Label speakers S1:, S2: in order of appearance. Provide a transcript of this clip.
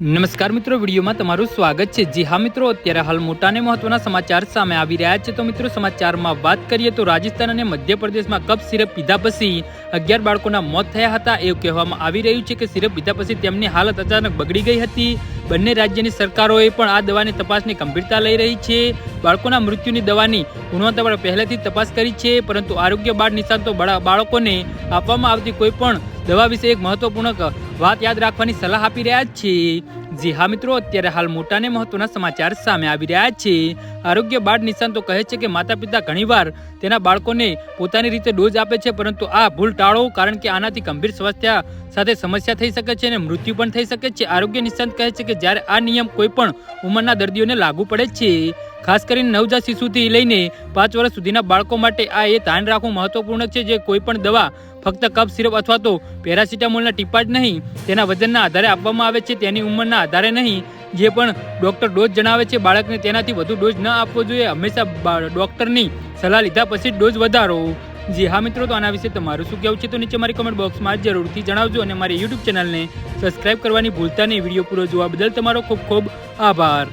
S1: નમસ્કાર મિત્રો, વિડીયોમાં તમારું સ્વાગત છે. જી હા મિત્રો, અત્યારે હાલ મોટા અને મહત્વના સમાચાર સામે આવી રહ્યા છે. તો મિત્રો, સમાચારમાં વાત કરીએ તો રાજસ્થાન અને મધ્યપ્રદેશમાં કપ સિરપ પીધા પછી અગિયાર બાળકોના મોત થયા હતા. એવું કહેવામાં આવી રહ્યું છે કે સિરપ પીધા પછી તેમની હાલત અચાનક બગડી ગઈ હતી. બંને રાજ્યની સરકારોએ પણ આ દવાની તપાસની ગંભીરતા લઈ રહી છે. બાળકોના મૃત્યુની દવાની ગુણવત્તા પર પહેલેથી તપાસ કરી છે, પરંતુ આરોગ્ય બાળ નિષ્ણાતો બાળકોને આપવામાં આવતી કોઈ પણ દવા વિશે એક મહત્વપૂર્ણ વાત યાદ રાખવાની સલાહ આપી રહ્યા છે. જી હા મિત્રો, અત્યારે હાલ મોટા મહત્વના સમાચાર સામે આવી રહ્યા છે. આરોગ્ય બાળ નિષ્ણાતો કહે છે કે માતા પિતા ઘણીવાર તેના બાળકોને પોતાની રીતે ડોઝ આપે છે, પરંતુ આ ભૂલ ટાળો કારણ કે આનાથી ગંભીર સ્વાસ્થ્ય સાથે સમસ્યા થઈ શકે છે અને મૃત્યુ પણ થઈ શકે છે. આરોગ્ય નિષ્ણાંત કહે છે કે જ્યારે આ નિયમ કોઈ પણ ઉંમરના દર્દીઓને લાગુ પડે છે ખાસ કરીને નવજાત શિશુથી લઈને પાંચ વર્ષ સુધીના બાળકો માટે આ એ ધ્યાન રાખવું મહત્વપૂર્ણ છે જે કોઈ પણ દવા, ફક્ત કફ સિરપ અથવા તો પેરાસિટામોલના ટીપા જ નહીં, તેના વજનના આધારે આપવામાં આવે છે, તેની ઉંમરના આધારે નહીં, જે પણ ડોક્ટર ડોઝ જણાવે છે, બાળકને તેનાથી વધુ ડોઝ ન આપવો જોઈએ, હંમેશા ડોક્ટરની સલાહ લીધા પછી ડોઝ વધારો. જી હા મિત્રો, તો આના વિશે તમારું શું કહેવું છે, તો નીચે મારી કમેન્ટ બોક્સમાં જરૂરથી જણાવજો અને મારી યુટ્યુબ ચેનલને સબસ્ક્રાઇબ કરવાની ભૂલતા નહીં. વીડિયો પૂરો જોવા બદલ તમારો ખૂબ ખૂબ આભાર.